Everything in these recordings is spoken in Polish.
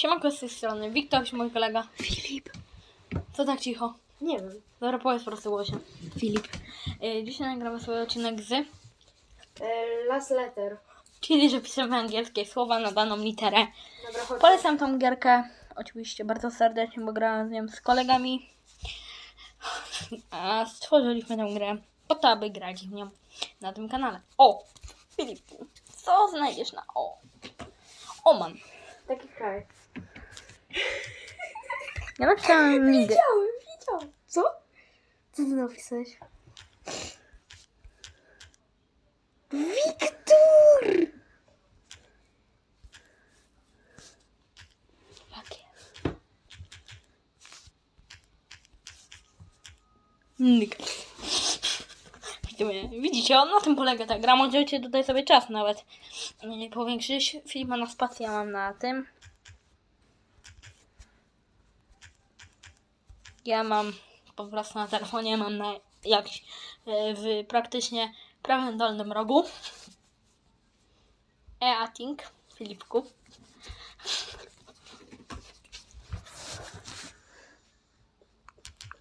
Siemanko z tej strony, Wiktor, mój kolega. Filip. Co tak cicho? Nie wiem. Dobra, powiedz po prostu głośno. Filip. Yy, dzisiaj nagramy sobie odcinek z, E, last letter. czyli że piszemy angielskie słowa na daną literę. Dobra, chodź. Polecam tą gierkę, oczywiście bardzo serdecznie, bo grałem z nią z kolegami. A stworzyliśmy tę grę po to, aby grać w nią na tym kanale. O! Filipu, co znajdziesz na O? Oman. Taki kraj. Ja napisałam nigdy. Widziałem, widziałem. Co? Co ty napisałeś? Wiktor! Jakie? Widzicie, on na tym polega ta gra. Możecie tutaj sobie czas nawet yy, powiększyć. Filip ma na spacji, ja mam na tym. Ja mam po prostu na telefonie, mam na jakiś yy, w praktycznie prawym dolnym rogu. E-Ating, Filipku.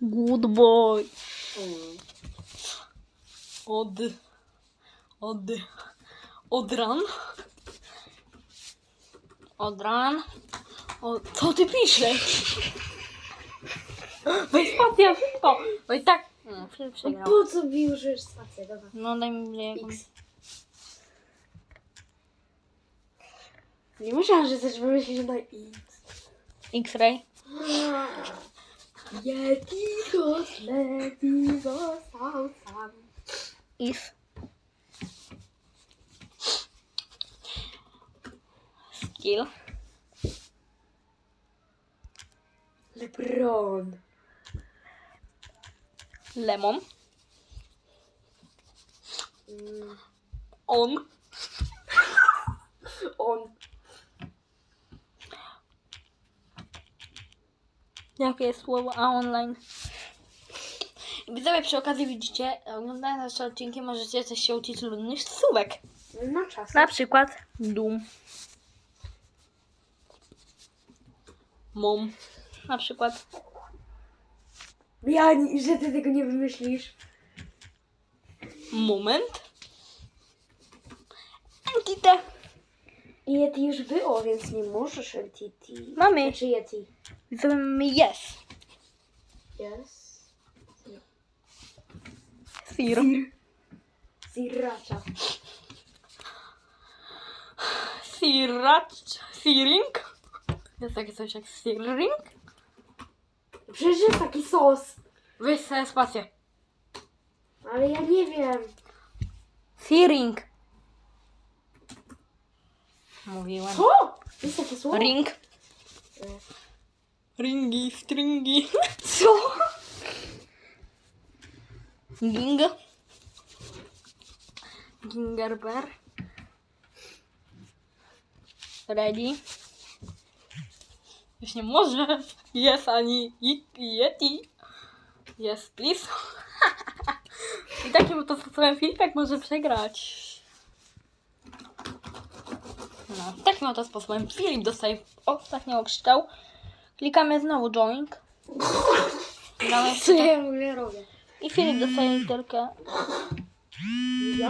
Good boy. Od. Od. Odran. Odran. O, co ty piszesz? Weź spację, szybko. Bo i tak. No, przegrał. Po co mi użyjesz spację? Dobra. No daj mi jakąś. X. Nie musiałam, że coś wymyślić na X. X-ray. Yeti kotleti został sam. If. Skill. Lebron. Lemon. On. on. Jakie słowo a online? Widzowie przy okazji widzicie, oglądając nasze odcinki możecie też się uczyć ludnych słówek. Na czas. Na przykład dum. Mom. Na przykład Ja, że ty tego nie wymyślisz. moment. Entity. Yeti już było, więc nie możesz LTT. Mamy. Czy Yeti? Widzowie mamy yes. Yes. Sir. Siracza. Siracz. Siring. Jest takie coś jak siring. Przecież jest taki sos. Weź sobie spację. Ale ja nie wiem. Siring. Mówiłem. Co? Jest takie słowo? Ring. Ringi, stringi. Co? Ging. Gingerber. Ready. Już nie może. Yes, ani Yeti. Yes, please. I takim oto sposobem Filipek może przegrać. No, takim oto sposobem Filip dostaje ostatni okrzyczał. Klikamy znowu join. Gramy w Co ja w ogóle robię? i Filip dostaje literkę.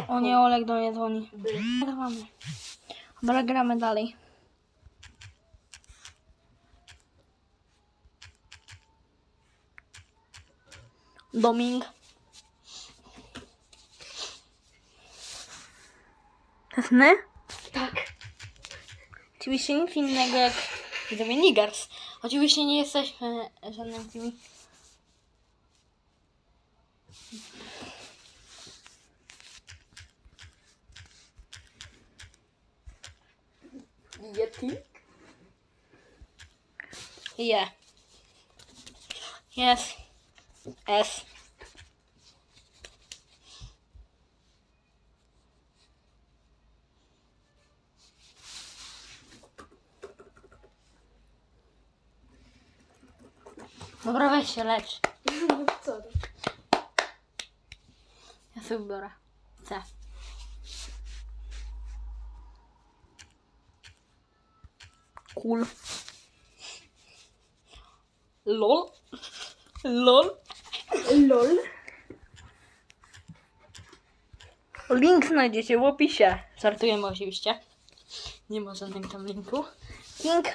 O nie, Olek do mnie dzwoni. Gramy. Dobra, gramy dalej. Doming. Jasne? Tak. Oczywiście nic innego jak widzowie Nigers. Oczywiście nie jesteśmy żadnym tymi Yeti? Yeah. Yes. S. Dobra, weź się lecz. Co to? Ja sobie biorę. C. Cool. LOL. LOL. LOL. Link znajdziecie w opisie. Żartujemy oczywiście. Nie ma żadnego tam linku. Link.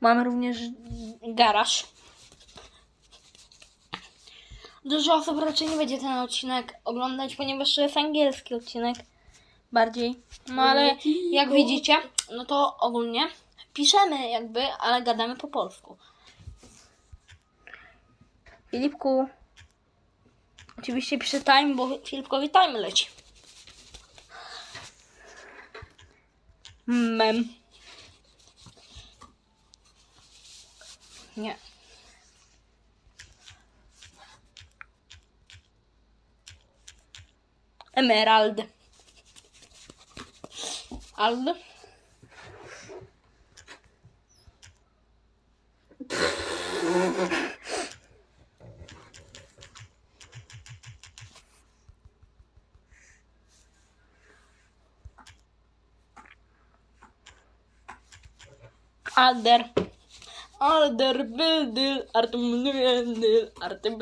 Mamy również garaż. Dużo osób raczej nie będzie ten odcinek oglądać, ponieważ to jest angielski odcinek bardziej. No ale jak widzicie, no to ogólnie piszemy jakby, ale gadamy po polsku. Filipku, oczywiście piszę time, bo Filipkowi time leci. Mem. Emerald. Al. Alder. Alder Bildil. Artem Nuyendil. Artem.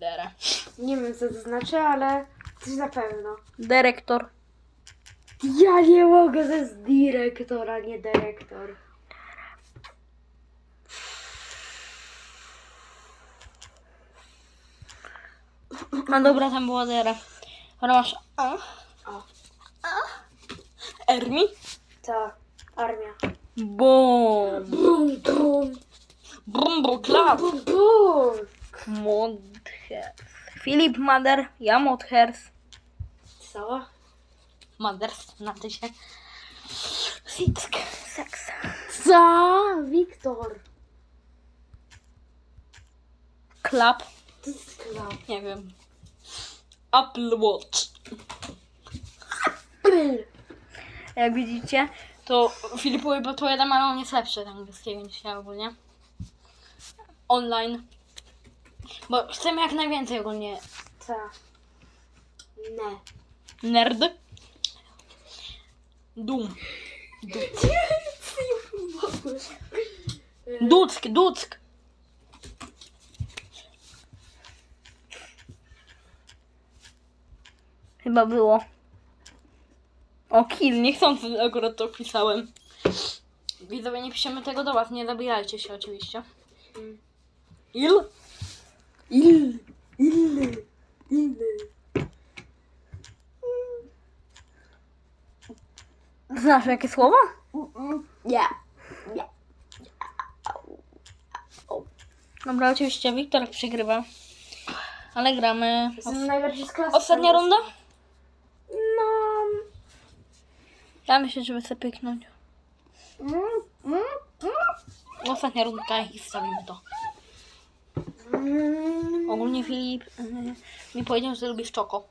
Dere. Nie wiem co to znaczy, ale coś na pewno. Dyrektor. Ja nie mogę, to jest dyrektor, a nie dyrektor. No dobra, tam była Dere. Ale masz A. O. Ermi. Ta armia. Bum. Bum, bum, Bum, bum, klap. bum, bum. Modhers. Filip Mader. Ja Modhers. Co? Maders. Na ty się. Fick. Seks. Co? Wiktor. Klap. To jest klap. Nie wiem. Apple Watch. Pyl. Jak widzicie, to Filipowi podpowiadam, ale on jest lepszy do angielskiego niż ja ogólnie. Online. Bo chcemy jak najwięcej ogólnie. Co? Ne. Nerd. Dum. Duck, duck. Chyba było. O, kill, niechcący akurat to wpisałem. Widzowie, nie piszemy tego do was, nie zabijajcie się oczywiście. Il? Il. Il. Il. Znasz jakie słowa? Nie. Dobra, oczywiście Wiktor przegrywa. Ale gramy. Jestem. Ostatnia runda? No. Ja myślę, żeby sobie pyknąć. Ostatnia rundka i wstawimy to. Ogólnie Filip yy, mi powiedział, że lubisz czoko.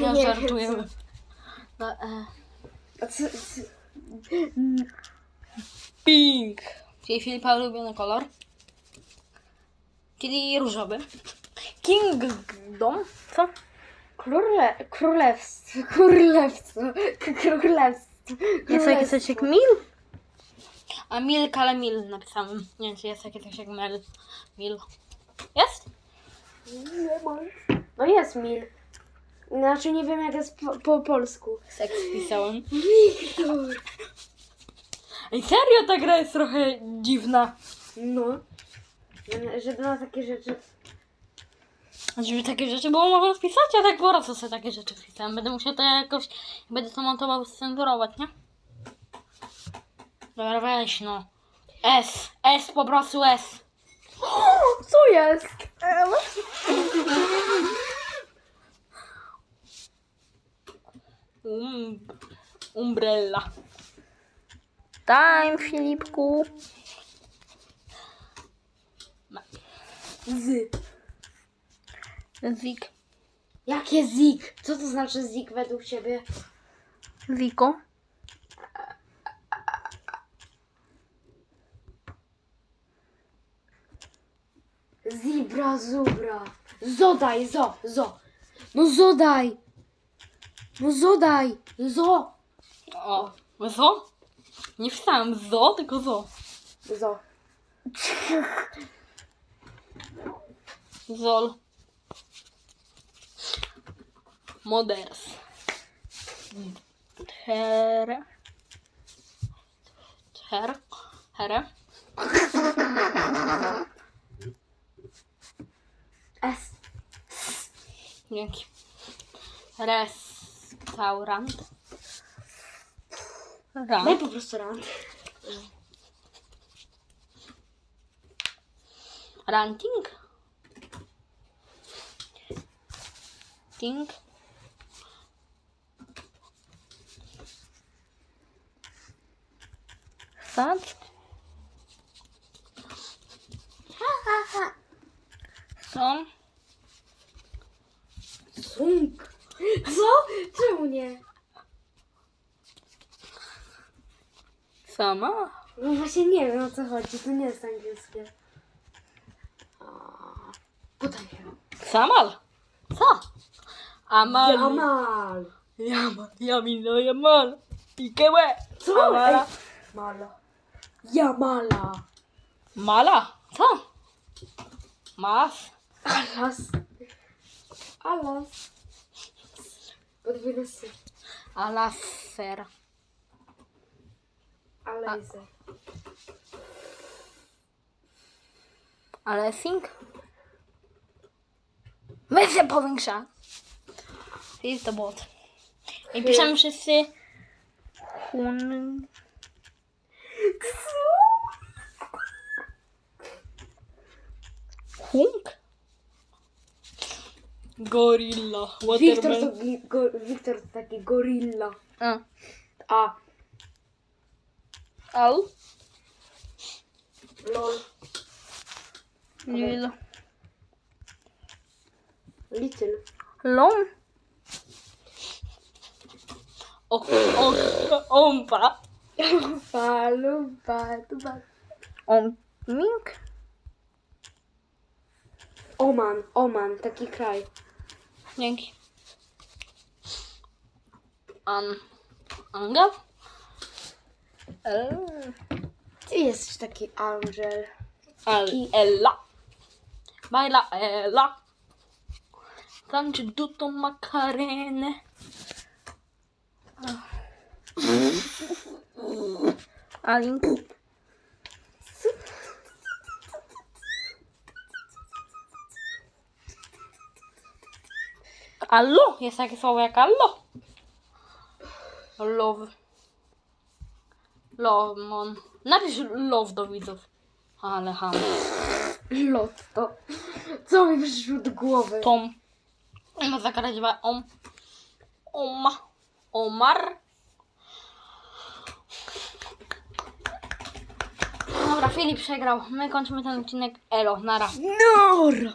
Ja Nie żartuję. No, e, A co, co? pink. Czyli Filipa ulubiony kolor. Czyli różowy. Kingdom. Co? Króle, królewstwo, królewstwo, królewstwo. Jest takie coś jak mil? A milk, ale mil napisałem. Nie wiem, czy jest takie coś jak mel. Mil. Jest? Nie ma. No jest mil. Znaczy nie wiem jak jest po, po polsku. Seks pisałem. Wiktor. Ej, serio ta gra jest trochę dziwna. No. Żeby na takie rzeczy... Żeby takie rzeczy było można wpisać, a tak po prostu sobie takie rzeczy wpisałem. Będę musiał to jakoś, będę to montował, scenzurować, nie? Dobra, weź no. S, S, po prostu S. Co jest? Um, umbrella. Time, Filipku. Z. Zik. Jakie zik? Co to znaczy zik według ciebie? Ziko. Zibra, zubra. Zodaj, zo, zo. No zodaj. No zodaj. Zo. O, Zo? Nie wstałem zo, tylko zo. Zo. Zol. Moderas. era, Hera. Hera. S. Vem aqui. Restaurante. Vai pro restaurante. Ranting. Ting. Sad. Som. Sunk. Co? Czemu nie? Sama. No właśnie nie wiem o co chodzi, to nie jest angielskie. Podaj się. Samal. Co? Amal. Jamal. Yamal. Yamino Yamal. Ikewe. Co? Amala. Ej, Mala. Jamala. Mala. Co? Mas. Alas. Alas. Podwójny syf. Alaser. Alejzer. Alesing. Weź się powiększa. Jest to bot. I piszemy wszyscy Hun. Hunk? Gorilla. Wiktor to, gi- go, Wiktor to taki gorilla. A. A. Al. Lol. Lil. Little. Lom. O, o, ompa. Palu, patu, patu. Omink. Oman, Oman, taki kraj. Dzięki. An. Anga? El. Ty jesteś taki Angel. Al. I- Ella. Baila Ella. Tańczy tutto macarenę. Alink. Allo? Jest takie słowo jak allo? Love. Love, mon. Napisz love do widzów. Ale ham. Lotto. Co mi przyszło do głowy? Tom. Ma zagrać chyba om. Oma. Omar. Dobra, Filip przegrał. My kończymy ten odcinek. Elo, nara. Nora!